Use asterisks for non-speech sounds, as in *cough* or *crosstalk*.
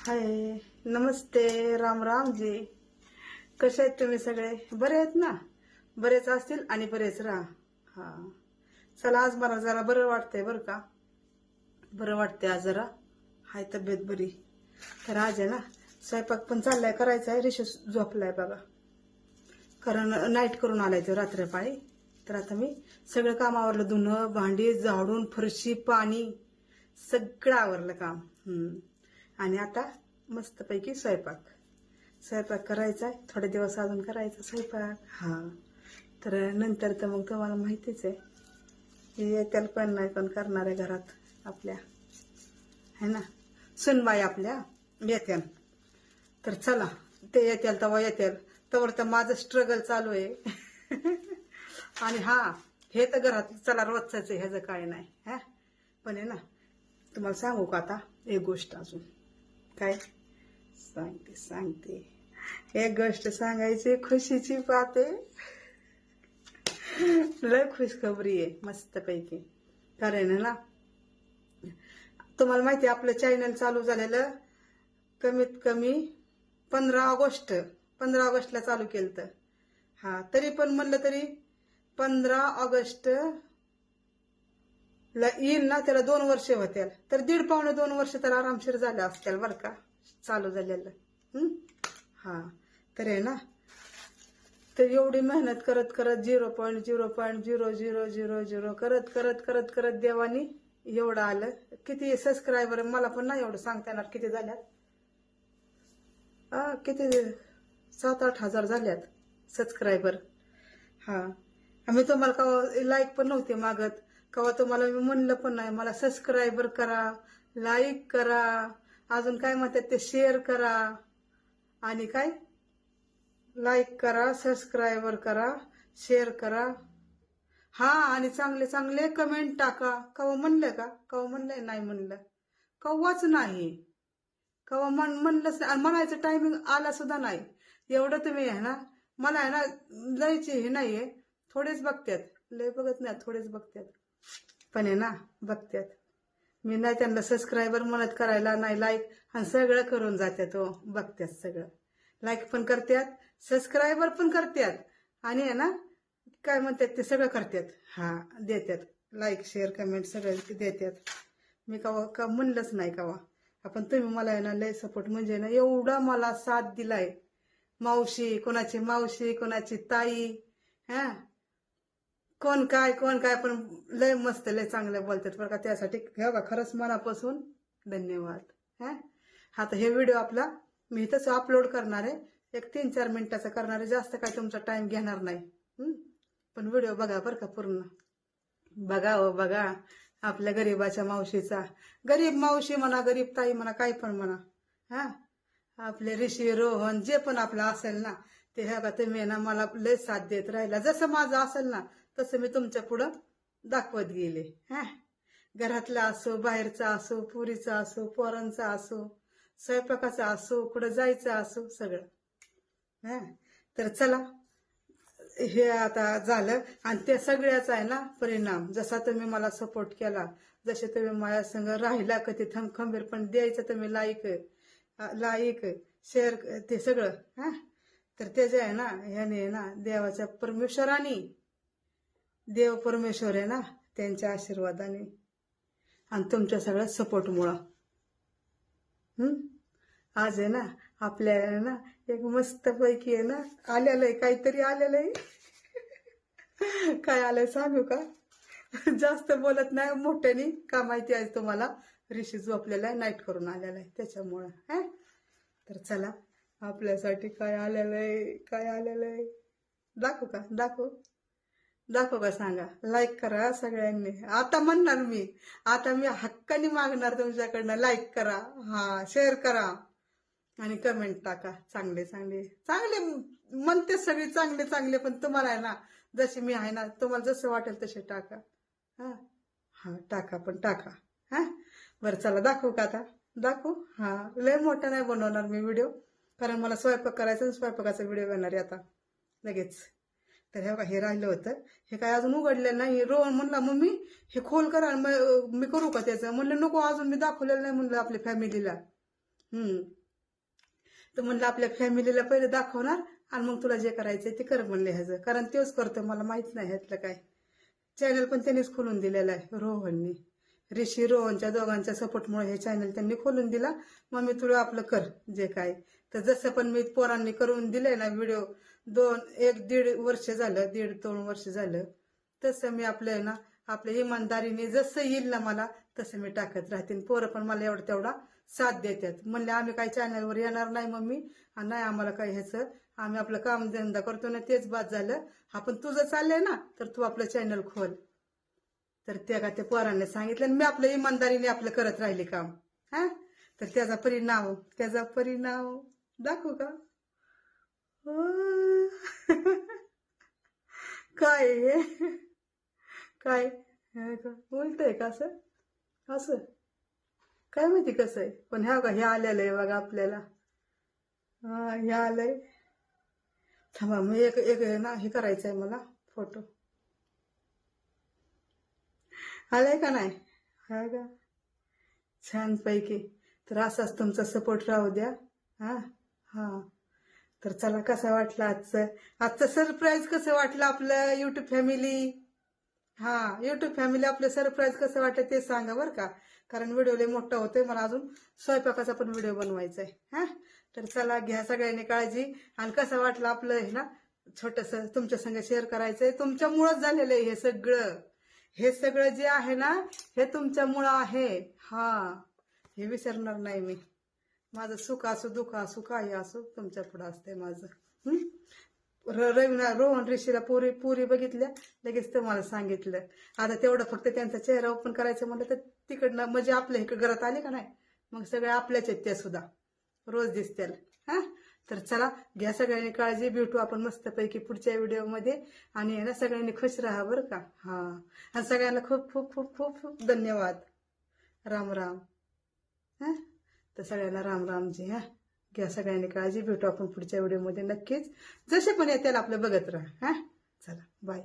हाय नमस्ते राम राम जी. कसे आहेत तुम्ही सगळे? बरे आहेत ना? बरेच असतील आणि बरेच राहा. हा. चला आज मला जरा बरं वाटतंय बरं का? बरं वाटतंय आज जरा. हाय तब्येत बरी. तर आज आहे ना स्वयंपाक पण चाललाय करायचा आहे रिशेष झोपलाय बघा. कारण नाईट करून आलाय तो रात्रपाळी. तर आता मी सगळं काम आवरलं धुणं भांडी झाडून फरशी पाणी सगळं आवरलं काम. हम्म. आणि आता मस्तपैकी स्वयंपाक. स्वयंपाक करायचा आहे. थोडे दिवस अजून करायचा स्वयंपाक. हा. तर नंतर तर मग तुम्हाला माहितीच आहे. की येत्याल पण नाही पण करणार आहे घरात आपल्या. है ना? सुनबाई आपल्या येत्याल. तर चला ते येतील तेव्हा येतील तवर तर माझं स्ट्रगल चालू आहे. *laughs* आणि हा हे तर घरात चला रोजच आहे ह्याचं काय नाही. हा? पण आहे ना तुम्हाला सांगू का आता? एक गोष्ट अजून. काय? सांगते सांगते. एक गोष्ट सांगायची खुशीची बात आहे. लय खुशखबरी आहे मस्तपैकी. कारण आहे ना? तुम्हाला माहिती आहे, आपलं चॅनल चालू झालेलं कमीत कमी पंधरा ऑगस्ट पंधरा ऑगस्टला चालू केलं तर हा तरी पण म्हणलं तरी पंधरा ऑगस्ट ला येईल ना त्याला दोन वर्ष होतील. तर दीड पावणे दोन वर्ष तर आरामशीर झाल्या असतील बरं का. चालू झालेलं. हा? तर आहे ना. तर एवढी मेहनत करत करत zero point zero point zero zero zero zero करत करत करत करत देवानी एवढं आलं. किती सबस्क्रायबर मला पण नाही एवढं सांगता येणार. किती झाल्यात? हा किती? सात आठ हजार झाल्यात सबस्क्रायबर हा. आम्ही तुम्हाला का लाईक पण नव्हते मागत. कवा तुम्हाला मी म्हणलं पण नाही. मला सबस्क्रायबर करा लाईक करा अजून काय म्हणतात ते शेअर करा आणि काय? लाईक करा सबस्क्रायबर करा शेअर करा. हा आणि चांगले चांगले कमेंट टाका. कवा म्हणलं का? कवा म्हणलंय? नाही म्हणलं. कव्वाच नाही. कवा म्हण म्हणलंच नाही. आणि म्हणायचं टायमिंग आला सुद्धा नाही. एवढं तुम्ही आहे ना मला आहे ना लयचे हे नाहीये. थोडेच बघतात लय बघत नाही थोडेच बघतात पण आहे ना बघत्यात. मी नाही त्यांना सबस्क्रायबर म्हणत करायला नाही लाईक आणि सगळं करून जात्यात हो बघत्यात सगळं. लाईक पण करत्यात सबस्क्रायबर पण करत्यात. आणि आहे ना काय म्हणतात ते सगळं करतात हा देतात लाईक शेअर कमेंट सगळं देतात मी कवा का म्हणलंच नाही कवा. आपण तुम्ही मला आहे ना लय सपोर्ट म्हणजे ना एवढा मला साथ दिलाय. मावशी कोणाची मावशी कोणाची ताई हा? कोण काय कोण काय पण लय मस्त लय चांगलं बोलतात बरं का. त्यासाठी हे बघा खरंच मनापासून धन्यवाद हा? आता हे व्हिडिओ आपला मी इथंच अपलोड करणार आहे. एक तीन चार मिनिटाचा करणार आहे. जास्त काय तुमचा टाइम घेणार नाही पण व्हिडिओ बघा बरं का पूर्ण. बघा हो बघा. आपल्या गरीबाच्या मावशीचा. गरीब मावशी म्हणा गरीब ताई म्हणा काही पण म्हणा हा? आपले ऋषी रोहन जे पण आपलं असेल ना ते ह्या का तुम्ही ना मला लय साथ देत राहिला. जसं माझं असेल ना तसं मी तुमच्या पुढं दाखवत गेले. हा? घरातला असो बाहेरचा असो पुरीचा असो पोरांचा असो स्वयंपाकाचा असो कुठं जायचं असो सगळं. हा? तर चला हे आता झालं. आणि त्या सगळ्याचा आहे ना परिणाम. जसा तुम्ही मला सपोर्ट केला जसे तुम्ही माझ्या संग राहिला कधी थम खंबीर पण द्यायचं तुम्ही लाईक लाईक शेअर ते सगळं. हा? तर त्याचे आहे ना ह्याने ना देवाच्या परमेश्वराने देव परमेश्वर आहे ना त्यांच्या आशीर्वादाने. आणि तुमच्या सगळ्या सपोर्टमुळं. हम्म आज आहे ना आपल्या ना एक मस्त पैकी आहे ना आलेलं आहे काहीतरी आलेलं आहे. काय आलंय सांगू का? जास्त बोलत नाही मोठ्याने का माहिती आहे तुम्हाला? ऋषी झोपलेला आहे नाईट करून आलेला आहे त्याच्यामुळं हा? तर चला आपल्यासाठी काय आलेलं आहे काय आलेलं आहे? दाखवू का? दाखवू? दाखवा का सांगा. लाईक करा सगळ्यांनी. आता म्हणणार मी. आता मी हक्काने मागणार तुमच्याकडनं. लाईक करा. हा शेअर करा. आणि कमेंट टाका. चांगले चांगले. चांगले म्हणते सगळे चांगले चांगले पण तुम्हाला आहे ना जशी मी आहे ना तुम्हाला जसं वाटेल तसे टाका. हा? हा टाका पण टाका. हा? बरं चला दाखवू का आता? दाखवू? हा लय मोठा नाही बनवणार मी व्हिडिओ कारण मला स्वयंपाक करायचा स्वयंपाकाचा व्हिडिओ बनणार आहे आता. लगेच. तर हे बघा हे राहिलं होतं. हे काय अजून उघडलेलं नाही. रोहन म्हणला मम्मी हे खोल करा मग मी करू का त्याचं? म्हणलं नको अजून मी दाखवलेलं नाही म्हणलं आपल्या फॅमिलीला. हम्म. तर म्हणलं आपल्या फॅमिलीला पहिले दाखवणार आणि मग तुला जे करायचंय ते कर म्हणले ह्याचं. कारण तेच करतो मला माहीत नाही ह्यातलं काय. चॅनल पण त्यांनीच खोलून दिलेलं आहे रोहननी. ऋषी रोहनच्या दोघांच्या सपोर्टमुळे हे चॅनल त्यांनी खोलून दिला. मग मी तुला आपलं कर जे काय. तर जसं पण मी पोरांनी करून दिलंय ना व्हिडिओ दोन एक दीड वर्ष झालं दीड दोन वर्ष झालं. तसं मी आपलं आहे ना आपल्या इमानदारीने जसं येईल ना मला तसं मी टाकत राहते. पोरं पण मला एवढा तेवढा साथ देतात. म्हणले आम्ही काही चॅनलवर येणार नाही मम्मी. आणि नाही आम्हाला काही ह्याचं आम्ही आपलं कामधंदा करतो ना तेच बाद झालं. आपण तुझं चाललंय ना तर तू आपलं चॅनल खोल. तर त्या का त्या पोरांनी सांगितलं आणि मी आपलं इमानदारीने आपलं करत राहिले काम. हा? तर त्याचा परिणाम त्याचा परिणाम दाखवू का? *laughs* काय हे? काय? हे का? का असं? असं? काय माहिती कसं आहे? पण ह्या का हे आलेलं आहे बघा आपल्याला. हा हे आलंय. थांबा मी एक एक आहे ना हे करायचं आहे मला फोटो. आलाय का नाही? हा का छान पैकी तर असाच तुमचा सपोर्ट राहू द्या. हा? हा. तर चला कसा वाटला आजचं? आजचं सरप्राईज कसं वाटलं आपलं युट्यूब फॅमिली हा युट्यूब फॅमिली आपलं सरप्राईज कसं वाटलं ते सांगा बरं का. कारण व्हिडिओ लय मोठा होतोय मला अजून स्वयंपाकाचा पण व्हिडिओ बनवायचा आहे हा? तर चला घ्या सगळ्यांनी काळजी. आणि कसं वाटलं आपलं हे ना छोटस तुमच्या संग शेअर करायचंय. तुमच्यामुळेच झालेलं आहे हे सगळं. हे सगळं जे आहे ना हे तुमच्यामुळं आहे. हा हे विसरणार नाही मी. माझं सुख असो दुःख असो काही असो तुमच्या पुढं असतंय माझं. हं? र- रविना रोहन ऋषीला पुरी पुरी बघितल्या? लगेच तुम्हाला सांगितलं. आता तेवढं फक्त त्यांचा चेहरा ओपन करायचं म्हणलं तर तिकडनं म्हणजे आपल्या इकडे घरात आले का नाही? मग सगळे आपल्याच आहेत त्या सुद्धा. रोज दिसतील हा? तर चला घ्या सगळ्यांनी काळजी भेटू आपण मस्तपैकी पुढच्या व्हिडिओमध्ये. आणि ना सगळ्यांनी खुश राहा बरं का? हा. आणि सगळ्यांना खूप खूप खूप खूप खूप धन्यवाद. राम राम. हा? तर सगळ्यांना राम रामजी हा. घ्या सगळ्यांनी काळजी भेटू आपण पुढच्या व्हिडिओमध्ये नक्कीच. जसे पण येतील आपलं बघत राहा हा. चला बाय